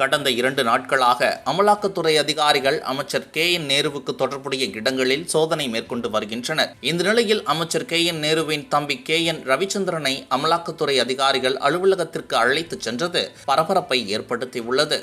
கடந்த இரண்டு நாட்களாக அமலாக்கத்துறை அதிகாரிகள் அமைச்சர் கே என் நேருவுக்கு தொடர்புடைய இடங்களில் சோதனை மேற்கொண்டு வருகின்றனர். இந்த நிலையில் அமைச்சர் கே என் நேருவின் தம்பி கே என் ரவிச்சந்திரனை அமலாக்கத்துறை அதிகாரிகள் அலுவலகத்திற்கு அழைத்துச் சென்றது. பரபரப்பை ஏற்படுத்தியுள்ளது.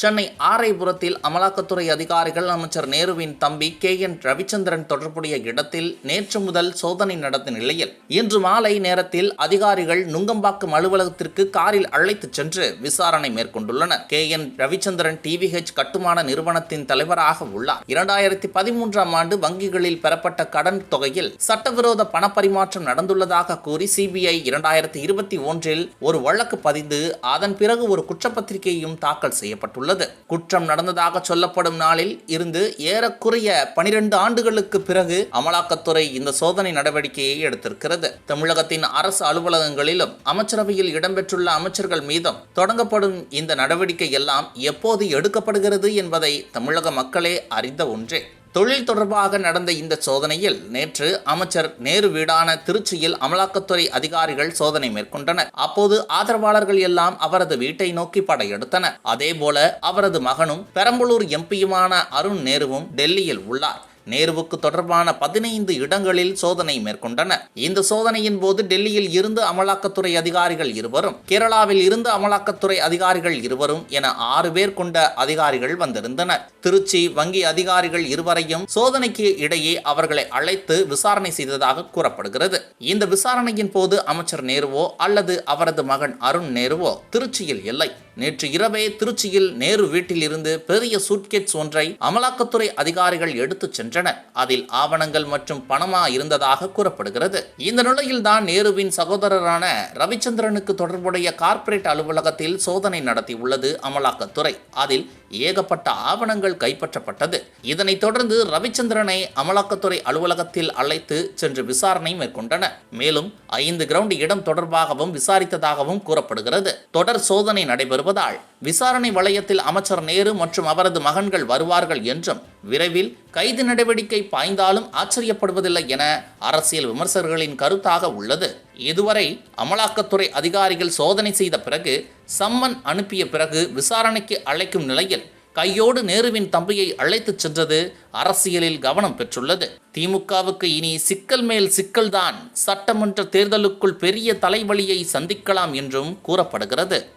சென்னை ஆரைபுரத்தில் அமலாக்கத்துறை அதிகாரிகள் அமைச்சர் நேருவின் தம்பி கே என் ரவிச்சந்திரன் தொடர்புடைய இடத்தில் நேற்று முதல் சோதனை நடந்த நிலையில் இன்று மாலை நேரத்தில் அதிகாரிகள் நுங்கம்பாக்கம் அலுவலகத்திற்கு காரில் அழைத்துச் சென்று விசாரணை மேற்கொண்டுள்ளனர். கே என் ரவிச்சந்திரன் டிவிஹெச் கட்டுமான நிறுவனத்தின் தலைவராக உள்ளார். இரண்டாயிரத்தி பதிமூன்றாம் ஆண்டு வங்கிகளில் பெறப்பட்ட கடன் தொகையில் சட்டவிரோத பணப்பரிமாற்றம் நடந்துள்ளதாக கூறி சிபிஐ இரண்டாயிரத்தி இருபத்தி ஒன்றில் ஒரு வழக்கு பதிந்து அதன் பிறகு ஒரு குற்றப்பத்திரிகையும் தாக்கல் செய்யப்பட்டுள்ளது. குற்றம் நடந்ததாக சொல்லப்படும் நாளில் இருந்து ஏறக்குறைய பனிரெண்டு ஆண்டுகளுக்கு பிறகு அமலாக்கத்துறை இந்த சோதனை நடவடிக்கையை எடுத்திருக்கிறது. தமிழகத்தின் அரசு அலுவலகங்களிலும் அமைச்சரவையில் இடம்பெற்றுள்ள அமைச்சர்கள் மீதும் தொடங்கப்படும் இந்த நடவடிக்கை எல்லாம் எப்போது எடுக்கப்படுகிறது என்பதை தமிழக மக்களே அறிந்த ஒன்றே. தொழில் தொடர்பாக நடந்த இந்த சோதனையில் நேற்று அமைச்சர் நேரு வீடான திருச்சியில் அமலாக்கத்துறை அதிகாரிகள் சோதனை மேற்கொண்டனர். அப்போது ஆதரவாளர்கள் எல்லாம் அவரது வீட்டை நோக்கி படையெடுத்தனர். அதேபோல அவரது மகனும் பெரம்பலூர் எம்பியுமான அருண் நேருவும் டெல்லியில் உள்ளார். நேருவுக்கு தொடர்பான பதினைந்து இடங்களில் சோதனை மேற்கொண்டனர் இந்த சோதனையின் போது டெல்லியில் இருந்து அமலாக்கத்துறை அதிகாரிகள் இருவரும் கேரளாவில் இருந்து அமலாக்கத்துறை அதிகாரிகள் இருவரும் என ஆறு பேர் கொண்ட அதிகாரிகள் வந்திருந்தனர். திருச்சி வங்கி அதிகாரிகள் இருவரையும் சோதனைக்கு இடையே அவர்களை அழைத்து விசாரணை செய்ததாக கூறப்படுகிறது. இந்த விசாரணையின் போது அமைச்சர் நேருவோ அல்லது அவரது மகன் அருண் நேருவோ திருச்சியில் இல்லை. நேற்று இரவே திருச்சியில் நேரு வீட்டில் இருந்து பெரிய சூட்கேட்ஸ் ஒன்றை அமலாக்கத்துறை அதிகாரிகள் எடுத்துச் சென்றனர். அதில் ஆவணங்கள் மற்றும் பணமா இருந்ததாக கூறப்படுகிறது. இந்த நிலையில் தான் நேருவின் சகோதரரான ரவிச்சந்திரனுக்கு தொடர்புடைய கார்ப்பரேட் அலுவலகத்தில் சோதனை நடத்தியுள்ளது அமலாக்கத்துறை. அதில் ஏகப்பட்ட ஆவணங்கள் கைப்பற்றப்பட்டது. இதனைத் தொடர்ந்து ரவிச்சந்திரனை அமலாக்கத்துறை அலுவலகத்தில் அழைத்து சென்று விசாரணை மேற்கொண்டனர் மேலும் ஐந்து கிரவுண்ட் இடம் தொடர்பாகவும் விசாரித்ததாகவும் கூறப்படுகிறது. தொடர் சோதனை நடைபெறுவதால் விசாரணை வளையத்தில் அமைச்சர் நேரு மற்றும் அவரது மகன்கள் வருவார்கள் என்றும் விரைவில் கைது நடவடிக்கை பாய்ந்தாலும் ஆச்சரியப்படுவதில்லை என அரசியல் விமர்சகர்களின் கருத்தாக உள்ளது. இதுவரை அமலாக்கத்துறை அதிகாரிகள் சோதனை செய்த பிறகு சம்மன் அனுப்பிய பிறகு விசாரணைக்கு அழைக்கும் நிலையில் கையோடு நேருவின் தம்பியை அழைத்துச் சென்றது அரசியலில் கவனம் பெற்றுள்ளது. திமுகவுக்கு இனி சிக்கல் மேல் சிக்கல்தான். சட்டமன்ற தேர்தலுக்குள் பெரிய தலைவலியை சந்திக்கலாம் என்றும் கூறப்படுகிறது.